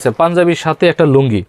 আচ্ছা, পাঞ্জাবির সাথে একটা লুঙ্গি।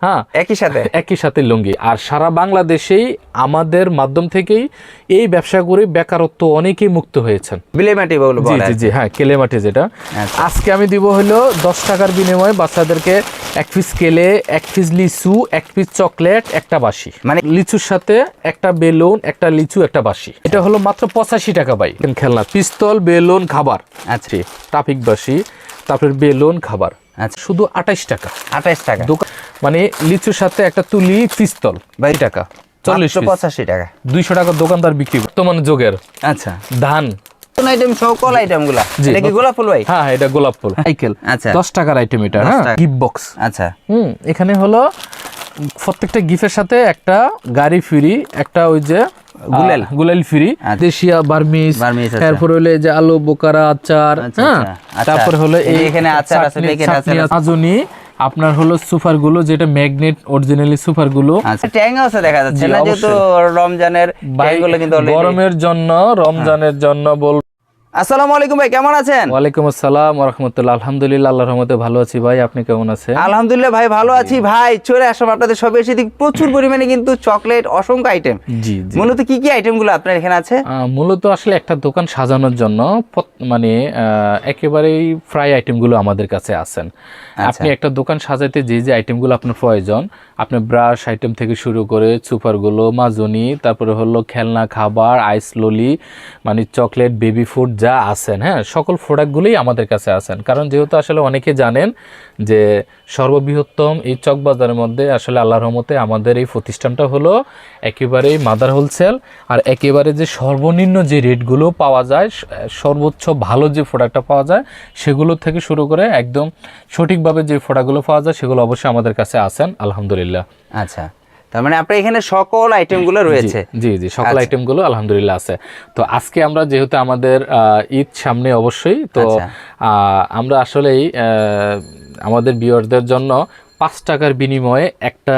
হ্যাঁ? একই সাথে? একই সাথে লুঙ্গি। আর সারা বাংলাদেশেই আমাদের মাধ্যম থেকেই এই ব্যবসা করে বেকারত্ব অনেকেই মুক্ত হয়েছেন। বিলেমাটি বলে জি জি জি হ্যাঁ কেলেমাটি যেটা। আচ্ছা। আজকে আমি দিব হলো দশ টাকার বিনিময়ে বাচ্চাদেরকে এক পিস কেলে এক পিস লিচু এক পিস চকলেট একটা বাসি মানে মানে লিচুর সাথে একটা বেলুন একটা লিচু একটা বাসি এটা হলো মাত্র পঁচাশি টাকা পাই খেলনা পিস্তল বেলুন খাবার। আচ্ছা। ট্রাফিক বাসি তারপর বেলুন খাবার। আচ্ছা শুধু আঠাইশ টাকা। আঠাইশ টাকা। মানে লিচুর সাথে একটা তুলি পিস্তল। বাই টাকা। চল্লিশ পঁচাশি টাকা। দুইশো টাকা দোকানদার বিক্রি বর্তমান যোগের আচ্ছা। ধান। কোন আইটেম সকল আইটেমগুলা এটা কি গোলাপ ফুল ভাই? হ্যাঁ এটা গোলাপ ফুল। সাইকেল আচ্ছা। দশ টাকার আইটেম এটা হ্যাঁ। গিফট বক্স আচ্ছা। হুম এখানে হলো প্রত্যেকটা গিফটের সাথে একটা গাড়ি ফ্রি একটা ওই যে গুলেল। আহ, গুলেল ফ্রি। দেশিয়া বার্মিস। তারপর হলো যে আলু বোকারা আচার আচ্ছা, হ্যাঁ আচ্ছা, আচ্ছা। তারপর হলো এই এখানে আচার আছে, প্যাকেট আছে। আজুনি আপনার হলো সুপারগুলো যেটা ম্যাগনেট অরিজিনালি সুপারগুলো আছে দেখা যাচ্ছে না যেহেতু রমজানের ভাই, কিন্তু গরমের জন্য রমজানের জন্য বল আসসালামু আলাইকুম ভাই কেমন আছেন? ওয়ালাইকুম আসসালাম রহমতুল্লাহ। আলহামদুলিল্লাহ আল্লাহর রহমতে ভালো আছি ভাই আপনি কেমন আছেন? আলহামদুলিল্লাহ ভাই ভালো আছি। ভাই চলে আসলাম আপনাদের সব এসে দেখি প্রচুর পরিমাণে কিন্তু চকলেট অসংখ্য আইটেম জি মূলত কি কি আইটেমগুলো আপনার এখানে আছে? মূলত আসলে একটা দোকান সাজানোর জন্য মানে একেবারেই ফ্রাই আইটেমগুলো আমাদের কাছে আছেন। আপনি একটা দোকান সাজাইতে যে যে আইটেমগুলো আপনার প্রয়োজন আপনি ব্রাশ আইটেম থেকে শুরু করে সুপারগুলো মাজনি তারপরে হলো খেলনা খাবার আইস ললি মানে চকলেট বেবি ফুড যা আছেন হ্যাঁ সকল প্রোডাক্টগুলোই আমাদের কাছে আছেন। কারণ যেহেতু আসলে অনেকে জানেন যে সর্ববৃহত্তম এই চকবাজারের মধ্যে আসলে আল্লাহর রহমতে আমাদের এই প্রতিষ্ঠানটা হলো একেবারেই মাদার হোলসেল। আর একেবারে যে সর্বনিম্ন যে রেটগুলো পাওয়া যায় সর্বোচ্চ ভালো যে প্রোডাক্টটা পাওয়া যায়, সেগুলো থেকে শুরু করে একদম সঠিকভাবে যে প্রোডাক্টগুলো পাওয়া যায়, সেগুলো অবশ্যই আমাদের কাছে আছেন। আলহামদুলিল্লাহ। আচ্ছা। তার মানে আপনার এখানে সকল আইটেমগুলো রয়েছে। জি জি সকল আচ্ছা। আইটেমগুলো আলহামদুলিল্লাহ আছে। তো আজকে আমরা যেহেতু আমাদের ঈদ সামনে অবশ্যই তো আচ্ছা। আমরা আসলেই আমাদের বিয়ারদের জন্য পাঁচ টাকার বিনিময়ে একটা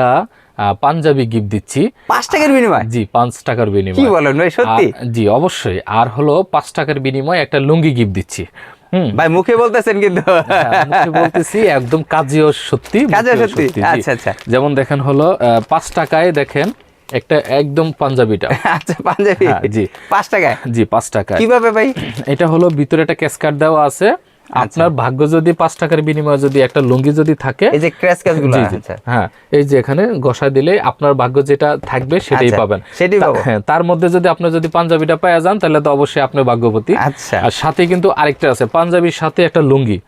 পাঞ্জাবি গিফট দিচ্ছি। পাঁচ টাকার বিনিময়? জি পাঁচ টাকার বিনিময়। কি বলেন ভাই সত্যি? জি অবশ্যই। আর হলো পাঁচ টাকার বিনিময়ে একটা লুঙ্গি গিফট দিচ্ছি। ভাই মুখে বলতেছেন কিন্তু। হ্যাঁ, বলতেছি একদম কাজেও সত্যি কাজেও সত্যি? আচ্ছা, আচ্ছা। যেমন দেখেন হলো পাঁচ টাকায় দেখেন একটা একদম পাঞ্জাবিটা। আচ্ছা পাঞ্জাবি। হ্যাঁ, জি। পাঁচ টাকায়? জি পাঁচ টাকায়। কীভাবে ভাই? এটা হলো ভিতরে একটা ক্যাসকার্ড দেওয়া আছে। আপনার ভাগ্য যদি পাঁচ টাকার বিনিময়ে যদি একটা লুঙ্গি যদি থাকে এই যে ক্র্যাশ ক্যাশগুলো জি, জি। আচ্ছা। হ্যাঁ এই যে এখানে গসা দিলে আপনার ভাগ্য যেটা থাকবে সেটাই আচ্ছা, পাবেন। সেটাই পাবেন হ্যাঁ তার মধ্যে যদি আপনি যদি পাঞ্জাবিটা পাওয়া যান তাহলে তো অবশ্যই আপনি ভাগ্যবতী। আচ্ছা। আর সাথে কিন্তু আরেকটা আছে পাঞ্জাবির সাথে একটা লুঙ্গি।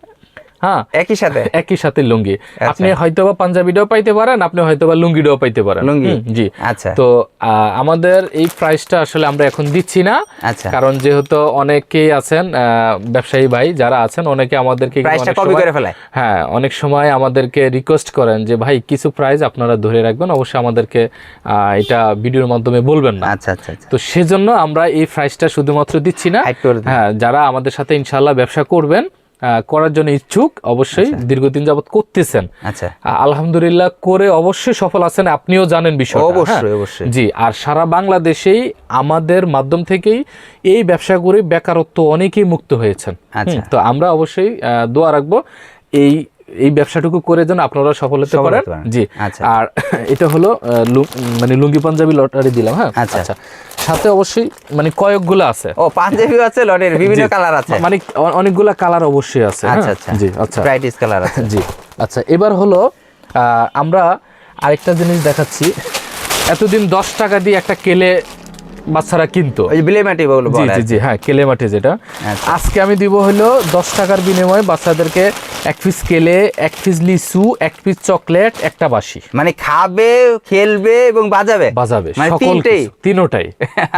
হ্যাঁ। একই সাথে? একই সাথে লুঙ্গি। আপনি হয়তোবা পাঞ্জাবিটাও পাইতে পারেন আপনি হয়তোবা লুঙ্গিটাও পাইতে পারেন। লুঙ্গি? জি। আচ্ছা। তো আমাদের এই প্রাইসটা আসলে আমরা এখন দিচ্ছি না। আচ্ছা। কারণ যেহেতু অনেকেই আছেন ব্যবসায়ী ভাই যারা আছেন অনেকে আমাদেরকে প্রাইসটা কপি করে ফেলায়। হ্যাঁ অনেক সময় আমাদেরকে রিকোয়েস্ট করেন যে ভাই কিছু প্রাইস আপনারা ধরে রাখবেন অবশ্যই আমাদেরকে আহ, এটা ভিডিওর মাধ্যমে বলবেন না। আচ্ছা আচ্ছা আচ্ছা। তো সেজন্য আমরা এই প্রাইসটা শুধুমাত্র দিচ্ছি না। হ্যাঁ যারা আমাদের সাথে ইনশাল্লাহ ব্যবসা করবেন করার জন্য ইচ্ছুক অবশ্যই দীর্ঘদিন যাবত করতেছেন। আচ্ছা। আলহামদুলিল্লাহ করে অবশ্যই সফল আছেন আপনিও জানেন বিষয় অবশ্যই, অবশ্যই। জি আর সারা বাংলাদেশেই আমাদের মাধ্যম থেকেই এই ব্যবসা করে বেকারত্ব অনেকেই মুক্ত হয়েছেন। আচ্ছা। তো আমরা অবশ্যই দোয়া রাখব এই এই ব্যবসাটুকু করে যেন আপনারা সফল হতে পারেন জি আচ্ছা। আর এটা হলো মানে লুঙ্গি পাঞ্জাবি লটারি দিলাম হ্যাঁ? আচ্ছা। আচ্ছা। সাথে অবশ্যই মানে কয়েকগুলো আছে। ও পাঞ্জাবি আছে লটারি বিভিন্ন কালার আছে। মানে অনেকগুলা কালার অবশ্যই আছে আচ্ছা হ্যাঁ? আচ্ছা জি আচ্ছা। ব্রাইটিস কালার আছে। জি। আচ্ছা এবার হলো আহ, আমরা আরেকটা জিনিস দেখাচ্ছি। এতদিন দশ টাকা দিয়ে একটা কেলে বাচ্চারা কিনতো। যে বিলেমাটি বলে জি জি জি হ্যাঁ কেলে মাঠে যেটা। আচ্ছা। আজকে আমি দিব হলো দশ টাকার বিনিময়ে বাচ্চাদেরকে এক পিস কেলে এক পিস লিচু এক পিস চকলেট একটা বাসি মানে খাবে খেলবে এবং বাজাবে? বাজাবে মানে সকল তিনটেই? তিনোটাই।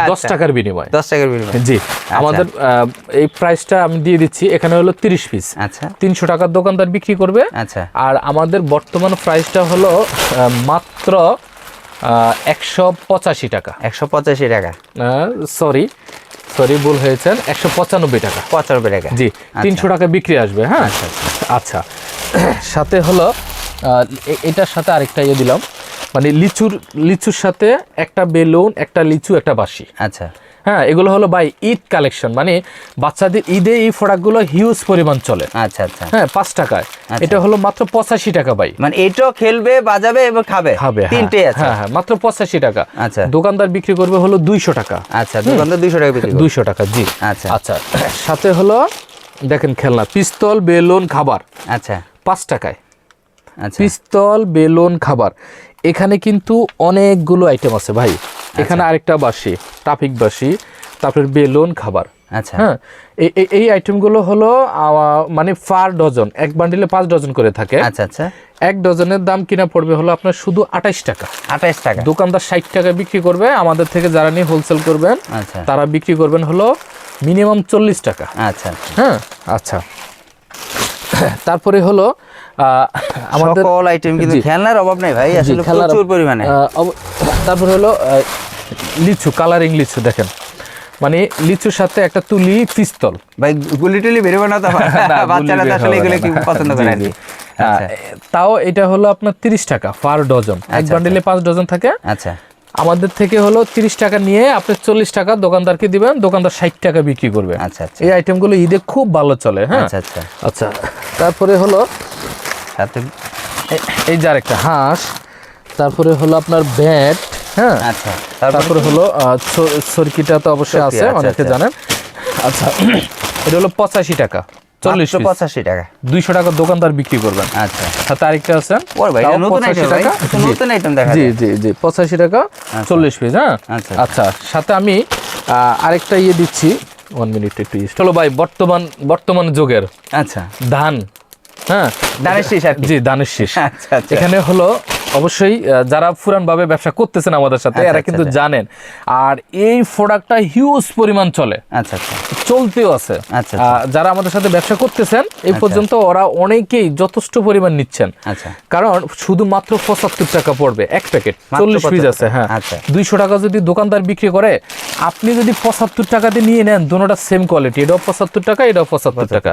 দশ আচ্ছা। টাকার বিনিময়ে। দশ টাকার বিনিময়। জি আমাদের আহ, এই প্রাইসটা আমি দিয়ে দিচ্ছি এখানে হলো তিরিশ পিস আচ্ছা। তিনশো টাকার দোকানদার বিক্রি করবে। আচ্ছা। আর আমাদের বর্তমান প্রাইসটা হলো মাত্র একশো পঁচাশি টাকা। একশো পঁচাশি টাকা। সরি সরি ভুল হয়েছেন একশো পঁচানব্বই টাকা। পঁচানব্বই টাকা। জি তিনশো টাকা বিক্রি আসবে হ্যাঁ? আচ্ছা সাথে হলো এটার সাথে আরেকটা ইয়ে দিলাম। মানে লিচুর লিচুর সাথে একটা বেলুন একটা লিচু একটা বাসি আচ্ছা। হ্যাঁ এগুলো হলো ভাই ঈদ কালেকশন মানে বাচ্চাদের ঈদে এই প্রোডাক্টগুলো হিউজ পরিমাণ চলে। আচ্ছা আচ্ছা। হ্যাঁ পাঁচ টাকায়। এটা হলো মাত্র পঁচাশি টাকা ভাই মানে এটাও খেলবে বাজাবে এবং খাবে? খাবে হ্যাঁ। তিনটেই আছে? হ্যাঁ হ্যাঁ মাত্র পঁচাশি টাকা। আচ্ছা। দোকানদার বিক্রি করবে হলো দুইশো টাকা। আচ্ছা দোকানদার দুইশো টাকা বিক্রি দুইশো টাকা জি। আচ্ছা। আচ্ছা সাথে হলো দেখেন খেলনা পিস্তল বেলুন খাবার। আচ্ছা। পাঁচ টাকায়। আচ্ছা। পিস্তল বেলুন খাবার। এখানে কিন্তু অনেকগুলো আইটেম আছে ভাই। এখানে আরেকটা বাসি ট্রাফিক বাসি তারপরে বেলুন খাবার। আচ্ছা। হ্যাঁ এই এই- আইটেমগুলো হলো মানে পার ডজন এক বান্ডিলে পাঁচ ডজন করে থাকে। আচ্ছা আচ্ছা। এক ডজনের দাম কিনা পড়বে হলো আপনার শুধু আঠাইশ টাকা। আঠাইশ টাকা। দোকানদার ষাট টাকা বিক্রি করবে আমাদের থেকে যারা নিয়ে হোলসেল করবেন আচ্ছা। তারা বিক্রি করবেন হলো মিনিমাম চল্লিশ টাকা। আচ্ছা। হ্যাঁ আচ্ছা। তারপরে হলো আমাদের সকল আইটেম কিন্তু খেলনার অভাব নেই ভাই আসলে প্রচুর পরিমাণে। তারপর হলো লিচু কালারিং লিচু দেখেন। মানে লিচুর সাথে একটা তুলি পিস্তল। ভাই গুলি টুলি বেরোবে না তো? বাচ্চারা আসলে এগুলো কি পছন্দ করে আর। আহ, তাও এটা হলো আপনার তিরিশ টাকা পার ডজন এক আচ্ছা, বান্ডিলে পাঁচ ডজন থাকে। আচ্ছা। আমাদের থেকে হলো তিরিশ টাকা নিয়ে আপনি চল্লিশ টাকা দোকানদারকে দিবেন দোকানদার ষাট টাকা বিক্রি করবে। আচ্ছা আচ্ছা। এই আইটেমগুলো ঈদে খুব ভালো চলে হ্যাঁ? আচ্ছা আচ্ছা। আচ্ছা তারপরে হলো সাথে এই যে একটা হাঁস তারপরে হলো আপনার ব্যাট হ্যাঁ? আচ্ছা তারপরে হলো সরকিটা তো অবশ্যই আছে আচ্ছা, অনেকে আচ্ছা। জানেন। আচ্ছা এটা হলো পঁচাশি টাকা। চল্লিশ পঁচাশি টাকা। দুইশো টাকা দোকানদার বিক্রি করবেন। আচ্ছা। সাথে আরেকটা আছে ওর ভাই নতুন আইটেম ভাই। একটু জি। নতুন আইটেম দেখা জি জি জি পঁচাশি টাকা চল্লিশ পিস হ্যাঁ? আচ্ছা। আচ্ছা সাথে আমি আরেকটা ইয়ে দিচ্ছি। ওয়ান মিনিট একটু ইয়ে। চলো ভাই বর্তমান বর্তমান যুগের আচ্ছা। ধান হ্যাঁ? ধানের শীষ জি ধানের শীষ। আচ্ছা আচ্ছা। এখানে হলো অবশ্যই যারা পুরান ভাবে ব্যবসা করতেছেন আমাদের সাথে আচ্ছা, এরা আচ্ছা, কিন্তু আচ্ছা। জানেন। আর এই প্রোডাক্টটা হিউজ পরিমাণ চলে। আচ্ছা আচ্ছা। চলতেও আছে। আচ্ছা, যারা আমাদের সাথে ব্যবসা করতেছেন এই পর্যন্ত ওরা অনেকেই যথেষ্ট পরিমাণ নিচ্ছেন। আচ্ছা। কারণ শুধুমাত্র পঁচাত্তর টাকা পড়বে এক প্যাকেট চল্লিশ পিস আছে হ্যাঁ। আচ্ছা। দুইশো টাকা যদি দোকানদার বিক্রি করে আপনি যদি পঁচাত্তর টাকাতে নিয়ে নেন দুটোটা সেম কোয়ালিটি এটাও পঁচাত্তর টাকা এটাও পঁচাত্তর টাকা।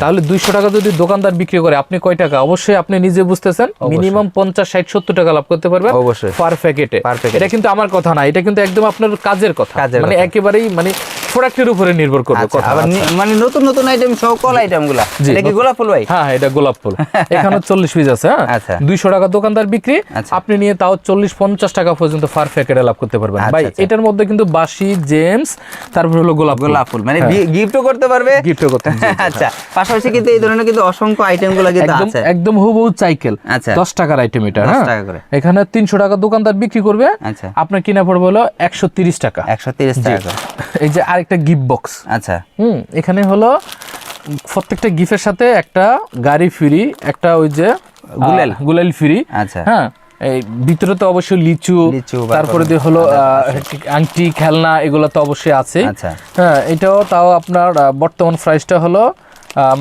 তাহলে দুইশো টাকা যদি দোকানদার বিক্রি করে আপনি কয় টাকা? অবশ্যই আপনি নিজে বুঝতেছেন মিনিমাম পঞ্চাশ ষাট সত্তর টাকা লাভ করতে পারবেন। অবশ্যই। পার প্যাকেটে এটা কিন্তু আমার কথা না এটা কিন্তু একদম আপনার কাজের কথা। মানে একেবারেই মানে প্রোডাক্টের উপরে নির্ভর করবে আচ্ছা কথা আচ্ছা। মানে নতুন নতুন আইটেম সকল আইটেমগুলা এটা কি গোলাপ ফুল ভাই? হ্যাঁ এটা গোলাপ ফুল। এখানে চল্লিশ পিস আছে হ্যাঁ? আচ্ছা। দুইশো টাকা দোকানদার বিক্রি আচ্ছা। আপনি নিয়ে তাও চল্লিশ পঞ্চাশ টাকা পর্যন্ত ফার প্যাকেটে লাভ করতে পারবেন। আচ্ছা, ভাই আচ্ছা। এটার মধ্যে কিন্তু বাসি জেমস তারপর হলো গোলাপ গোলাপ ফুল মানে হ্যাঁ। গিফটও করতে পারবে। গিফটও করতে আচ্ছা পাশাপাশি কিন্তু এই ধরনের কিন্তু অসংখ্য আইটেমগুলো কিন্তু একদম আছে। একদম হুবহু সাইকেল আচ্ছা। দশ টাকার আইটেম এটা 10 হ্যাঁ? টাকা করে। এখানে তিনশো টাকা দোকানদার বিক্রি করবে। আচ্ছা। আপনার কিনা পড়বে হলো একশো তিরিশ টাকা। একশো তিরিশ টাকা। এই যে আরেকটা গিফট বক্স আচ্ছা। হুম এখানে হলো প্রত্যেকটা গিফটের সাথে একটা গাড়ি ফ্রি একটা ওই যে গুলাল। গুলাল ফ্রি। আচ্ছা। হ্যাঁ এই ভিতরে তো অবশ্যই লিচু লিচু, তারপরে দিয়ে হলো আংটি খেলনা এগুলো তো অবশ্যই আছে। আচ্ছা। হ্যাঁ এটাও তাও আপনার বর্তমান প্রাইসটা হলো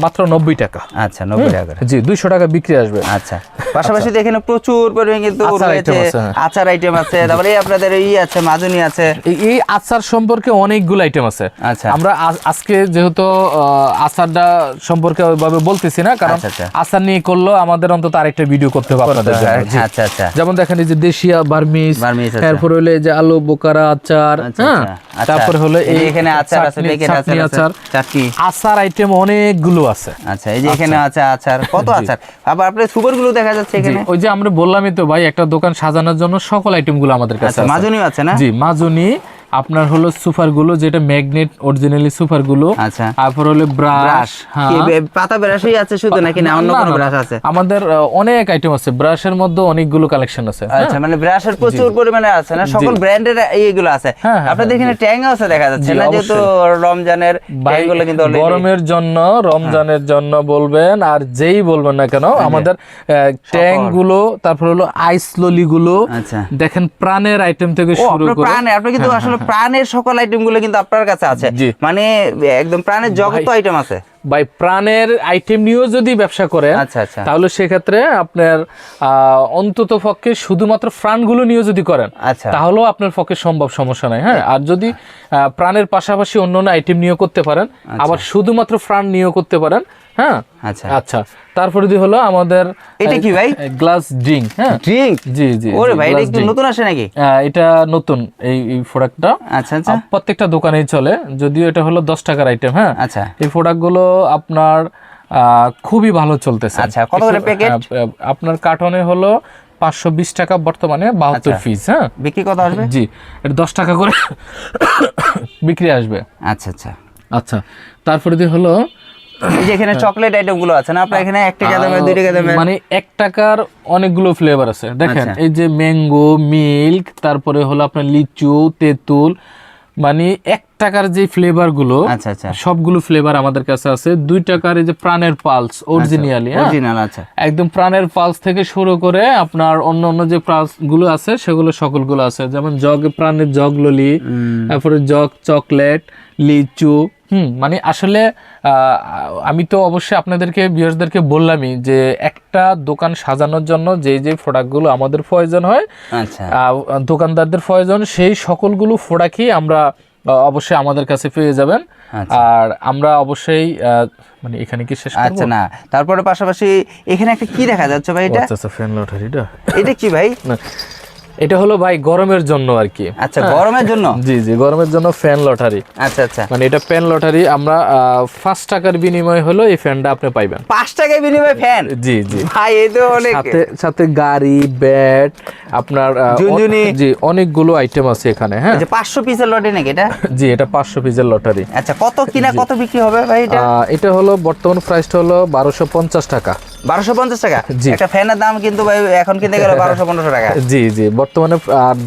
মাত্র নব্বই টাকা। আচ্ছা নব্বই টাকা জি দুইশো টাকা বিক্রি আসবে। আচ্ছা। পাশাপাশি তো এখানে প্রচুর পরিমাণে কিন্তু আচার আছে, হ্যাঁ। আচার আইটেম আছে তারপরে আপনাদের ই আছে মাজুনি আছে। এই- আচার সম্পর্কে অনেকগুলো আইটেম আছে। আচ্ছা। আমরা আজকে যেহেতু আচারটা সম্পর্কে ওইভাবে বলতেছি না কারণ আচ্ছা, আচ্ছা। আচার নিয়ে করলেও আমাদের অন্তত আরেকটা ভিডিও করতে হবে আপনাদের আচ্ছা আচ্ছা যেমন দেখেন এই যে দেশিয়া বার্মিস আছে। হলো যে আলু বোকারা আচার আচ্ছা, হ্যাঁ? আচ্ছা, আচ্ছা। তারপরে হলো এখানে আচার আছে চাটনি আচার আচার। চাটনি। আচার আইটেম অনেকগুলো আছে। আচ্ছা এই যে এখানে আছে আচার কত আচার? আবার আপনার সুপারগুলো দেখা যাচ্ছে জি, এখানে ওই যে আমরা বললামই তো ভাই একটা দোকান সাজানোর জন্য সকল আইটেমগুলো আমাদের কাছে আচ্ছা আছে। আছে না জি মাজুনি আপনার হলো সুপারগুলো যেটা ম্যাগনেট অরিজিনালি সুপারগুলো আচ্ছা। তারপর হলো ব্রাশ বে- পাতা ব্রাশই আছে শুধু নাকি না? অন্য কোনো ব্রাশ আছে? আমাদের অনেক আইটেম আছে। ব্রাশের মধ্যে অনেকগুলো কালেকশন আছে হ্যাঁ? আচ্ছা মানে ব্রাশের প্রচুর পরিমাণে আছে না? সকল ব্র্যান্ডের এইগুলো আছে। হ্যাঁ, হ্যাঁ, আপনাদের এখানে ট্যাঙ্গও আছে দেখা যাচ্ছে না? যেহেতু রমজানের ট্যাঙ্গুলো কিন্তু গরমের জন্য রমজানের জন্য বলবেন আর যেই বলবেন না কেন আমাদের ট্যাংগুলো তারপর হলো আইস ললি গুলো। দেখেন প্রাণের আইটেম থেকে শুরু করে প্রাণে আপনি কিন্তু আসলে প্রাণের সকল আইটেমগুলো কিন্তু আপনার কাছে আছে মানে একদম প্রাণের জগত আইটেম আছে ভাই প্রাণের আইটেম নিয়েও যদি ব্যবসা করেন আচ্ছা, আচ্ছা। তাহলে সেক্ষেত্রে আপনার অন্তত পক্ষে শুধুমাত্র প্রাণগুলো নিয়েও যদি করেন আচ্ছা। তাহলেও আপনার পক্ষে সম্ভব সমস্যা নাই হ্যাঁ আর যদি প্রাণের পাশাপাশি অন্য অন্য আইটেম নিয়েও করতে পারেন আচ্ছা। আবার শুধুমাত্র প্রাণ নিয়েও করতে পারেন হ্যাঁ? আচ্ছা। আচ্ছা। তারপরে দিয়ে হলো আমাদের এটা কি ভাই? গ্লাস ড্রিঙ্ক হ্যাঁ? ড্রিঙ্ক জি জি ওরে ভাই এটা একটু নতুন আসে নাকি? এটা নতুন এই এই প্রোডাক্টটা আচ্ছা আচ্ছা। প্রত্যেকটা দোকানেই চলে যদিও এটা হলো দশ টাকার আইটেম হ্যাঁ? আচ্ছা। এই প্রোডাক্টগুলো আপনার আহ, খুবই ভালো চলতেছে। আচ্ছা, কত করে প্যাকেট? আপনার কার্টনে হলো পাঁচশো বিশ টাকা বর্তমানে বাহাত্তর আচ্ছা। পিস হ্যাঁ? বিক্রি কত আসবে? জি এটা দশ টাকা করে বিক্রি আসবে। আচ্ছা আচ্ছা। আচ্ছা তারপরে দিয়ে হলো এই যে এখানে চকলেট আইটেমগুলো আছে না? আপনার এখানে এক টাকা দামে দুই টাকা দামে মানে এক টাকার অনেকগুলো ফ্লেভার আছে। দেখেন আচ্ছা। এই যে ম্যাঙ্গো মিল্ক তারপরে হলো আপনার লিচু তেঁতুল মানে এক টাকার যে ফ্লেভারগুলো আচ্ছা আচ্ছা। সবগুলো ফ্লেভার আমাদের কাছে আছে। দুই টাকার এই যে প্রাণের পালস অরিজিনালি হ্যাঁ? আচ্ছা। একদম প্রাণের পালস থেকে শুরু করে আপনার অন্য অন্য যে পালসগুলো আছে সেগুলো সকলগুলো আছে। যেমন জগ প্রাণের জগ ললি তারপরে জগ চকলেট লিচু হুম মানে আসলে আমি তো অবশ্যই আপনাদেরকে ভিউয়ার্সদেরকে বললামই যে একটা দোকান সাজানোর জন্য যে যে প্রোডাক্টগুলো আমাদের প্রয়োজন হয় আচ্ছা। দোকানদারদের প্রয়োজন সেই সকলগুলো প্রোডাক্টই আমরা অবশ্যই আমাদের কাছে পেয়ে যাবেন। আচ্ছা। আর আমরা অবশ্যই আহ, মানে এখানে কি শেষ আচ্ছা না। তারপরে পাশাপাশি এখানে একটা কি দেখা যাচ্ছে ভাই এটা? আচ্ছা আচ্ছা ফ্যান লটারিটা। এটা কি ভাই? এটা হলো ভাই গরমের জন্য আর কি। আচ্ছা গরমের জন্য? জি জি গরমের জন্য ফ্যান লটারি আচ্ছা আচ্ছা। মানে এটা ফ্যান লটারি আমরা পাঁচ টাকার বিনিময়ে হলো এই ফ্যানটা আপনি পাইবেন। পাঁচ টাকায় বিনিময় ফ্যান জি জি। ভাই এই তো অনেক। সাথে সাথে গাড়ি ব্যাট আপনার ঝুনঝুনি। জি অনেকগুলো আইটেম আছে এখানে হ্যাঁ। যে পাঁচশো পিসের লটে নাকি এটা? জি এটা পাঁচশো পিসের লটারি আচ্ছা কত কিনা কত বিক্রি হবে ভাই এটা? এটা হলো বর্তমান প্রাইসটা হলো বারোশো পঞ্চাশ টাকা। বারোশো পঞ্চাশ টাকা? জি। একটা ফ্যানের দাম কিন্তু ভাই এখন কিনতে গেলে বারোশো পনেরোশো টাকা। জি জি। বর্তমানে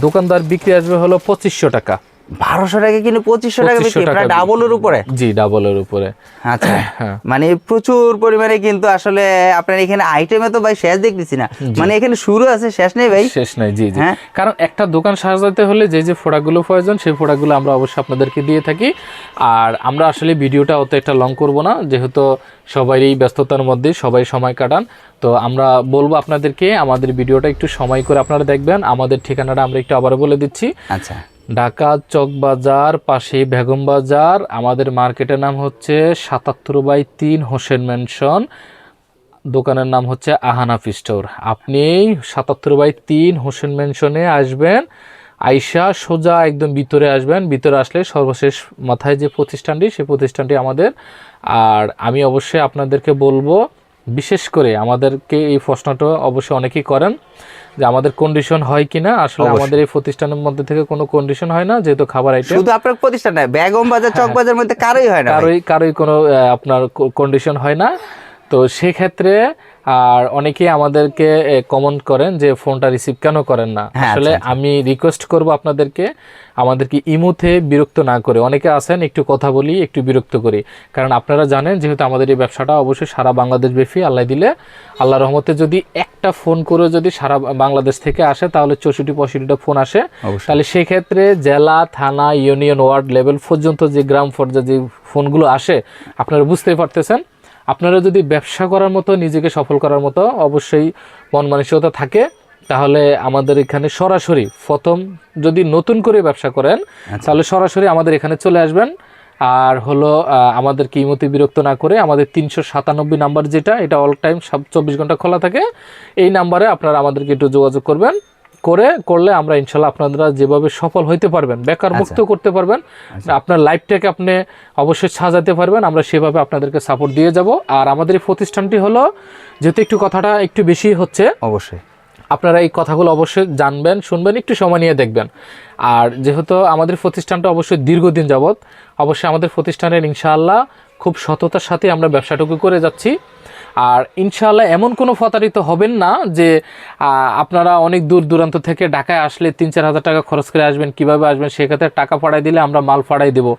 দোকানদার বিক্রি আসবে হলো পঁচিশশো টাকা। বারোশো টাকা কিনে পঁচিশশো টাকা 2500 বিক্রি প্রায় ডাবলের উপরে? জি ডাবলের উপরে। আচ্ছা হ্যাঁ। মানে প্রচুর পরিমাণে কিন্তু আসলে আপনার এখানে আইটেমে তো ভাই শেষ দেখতেছি না। মানে এখানে শুরু আছে শেষ নেই ভাই? শেষ নাই জি জি। হ্যাঁ। কারণ একটা দোকান সাজাতে হলে যে যে প্রোডাক্টগুলো প্রয়োজন সেই প্রোডাক্টগুলো আমরা অবশ্যই আপনাদেরকে দিয়ে থাকি। আর আমরা আসলে ভিডিওটা অত একটা লং করব না যেহেতু সবারই ব্যস্ততার মধ্যে সবাই সময় কাটান। তো আমরা বলব আপনাদেরকে আমাদের ভিডিওটা একটু সময় করে আপনারা দেখবেন। আমাদের ঠিকানাটা আমরা একটু আবার বলে দিচ্ছি। আচ্ছা। ঢাকা চক বাজার পাশে বেগম বাজার। আমাদের মার্কেটের নাম হচ্ছে সাতাত্তর বাই তিন হোসেন ম্যানশন দোকানের নাম হচ্ছে আহানাফি স্টোর আপনি সাতাত্তর বাই তিন হোসেন ম্যানশনে আসবেন, আইসা সোজা একদম ভিতরে আসবেন। ভিতরে আসলে সর্বশেষ মাথায় যে প্রতিষ্ঠানটি, সেই প্রতিষ্ঠানটি আমাদের। আর আমি অবশ্যই আপনাদেরকে বলব, বিশেষ করে আমাদেরকে এই প্রশ্নটা অবশ্যই অনেকেই করেন যে আমাদের কন্ডিশন হয় কিনা আসলে আমাদের এই প্রতিষ্ঠানের মধ্যে থেকে কোনো কন্ডিশন হয় না যেহেতু খাবার আইটেম শুধু আপনার প্রতিষ্ঠান না বেগম বাজার চক বাজার মধ্যে কারোই হয় না। কারোই কারোই কোনো আপনার কন্ডিশন হয় না। তো সেক্ষেত্রে আর অনেকেই আমাদেরকে কমেন্ট করেন যে ফোনটা রিসিভ কেন করেন না। হ্যাঁ, আসলে আচ্ছা, আমি রিকোয়েস্ট করব আপনাদেরকে আমাদেরকে ইমুতে বিরক্ত না করে। অনেকে আছেন একটু কথা বলি একটু বিরক্ত করি। কারণ আপনারা জানেন যেহেতু আমাদের এই ব্যবসাটা অবশ্যই সারা বাংলাদেশ ব্যাপী আল্লাহ দিলে। আল্লাহ রহমতে যদি একটা ফোন করে যদি সারা বাংলাদেশ থেকে আসে তাহলে চৌষট্টি পঁয়ষট্টিটা ফোন আসে। তাহলে সেক্ষেত্রে জেলা থানা ইউনিয়ন ওয়ার্ড লেভেল পর্যন্ত যে গ্রাম পর্যায়ে যে ফোনগুলো আসে আপনারা বুঝতেই পারতেছেন। আপনারা যদি ব্যবসা করার মতো নিজেকে সফল করার মতো অবশ্যই মন মানসিকতা থাকে তাহলে আমাদের এখানে সরাসরি প্রথম যদি নতুন করে ব্যবসা করেন তাহলে সরাসরি আমাদের এখানে চলে আসবেন। আর হলো আমাদের কিমতি বিরক্ত না করে আমাদের তিনশো সাতানব্বই নাম্বার যেটা এটা অল টাইম সব চব্বিশ ঘণ্টা খোলা থাকে। এই নাম্বারে আপনারা আমাদেরকে একটু যোগাযোগ করবেন। করে করলে আমরা ইনশাল্লাহ আপনারা যেভাবে সফল হইতে পারবেন বেকার মুক্ত করতে পারবেন আপনার লাইফটাকে আপনি অবশ্যই সাজাতে পারবেন আমরা সেভাবে আপনাদেরকে সাপোর্ট দিয়ে যাব। আর আমাদের এই প্রতিষ্ঠানটি হলো যেহেতু একটু কথাটা একটু বেশি হচ্ছে অবশ্যই। আপনারা এই কথাগুলো অবশ্যই জানবেন শুনবেন একটু সময় নিয়ে দেখবেন। আর যেহেতু আমাদের প্রতিষ্ঠানটা অবশ্যই দীর্ঘদিন যাবৎ অবশ্যই আমাদের প্রতিষ্ঠানের ইনশাআল্লাহ খুব সততার সাথে আমরা ব্যবসাটুকু করে যাচ্ছি। আর ইনশাআল্লাহ এমন কোনো প্রতারিত হবেন না যে আপনারা অনেক দূর দূরান্ত থেকে ঢাকায় আসলে তিন চার হাজার টাকা খরচ করে আসবেন কীভাবে আসবেন সেক্ষেত্রে টাকা পাঠাই দিলে আমরা মাল পাঠাই দেবো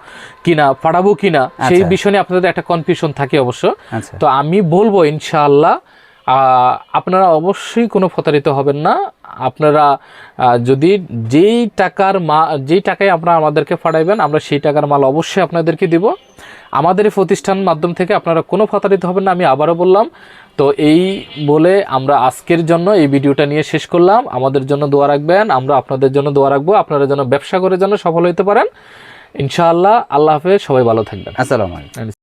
কিনা পাঠাবো কিনা সেই আচ্ছা। বিষয় নিয়ে আপনাদের একটা কনফিউশন থাকে অবশ্য। আচ্ছা। তো আমি বলব ইনশাআল্লাহ আপনারা অবশ্যই কোনো প্রতারিত হবেন না। আপনারা যদি যেই টাকার মা যেই টাকায় আপনারা আমাদেরকে পাঠাইবেন আমরা সেই টাকার মাল অবশ্যই আপনাদেরকে দিব। আমাদের এই প্রতিষ্ঠান মাধ্যম থেকে আপনারা কোনো প্রতারিত হবেন না, আমি আবারও বললাম। তো এই বলে আমরা আজকের জন্য এই ভিডিওটা নিয়ে শেষ করলাম। আমাদের জন্য দোয়া রাখবেন, আমরা আপনাদের জন্য দোয়া রাখব। আপনারা যেন ব্যবসা করে যেন সফল হতে পারেন। ইনশাআল্লাহ, আল্লাহ হাফেজ, সবাই ভালো থাকবেন। আসসালামু আলাইকুম।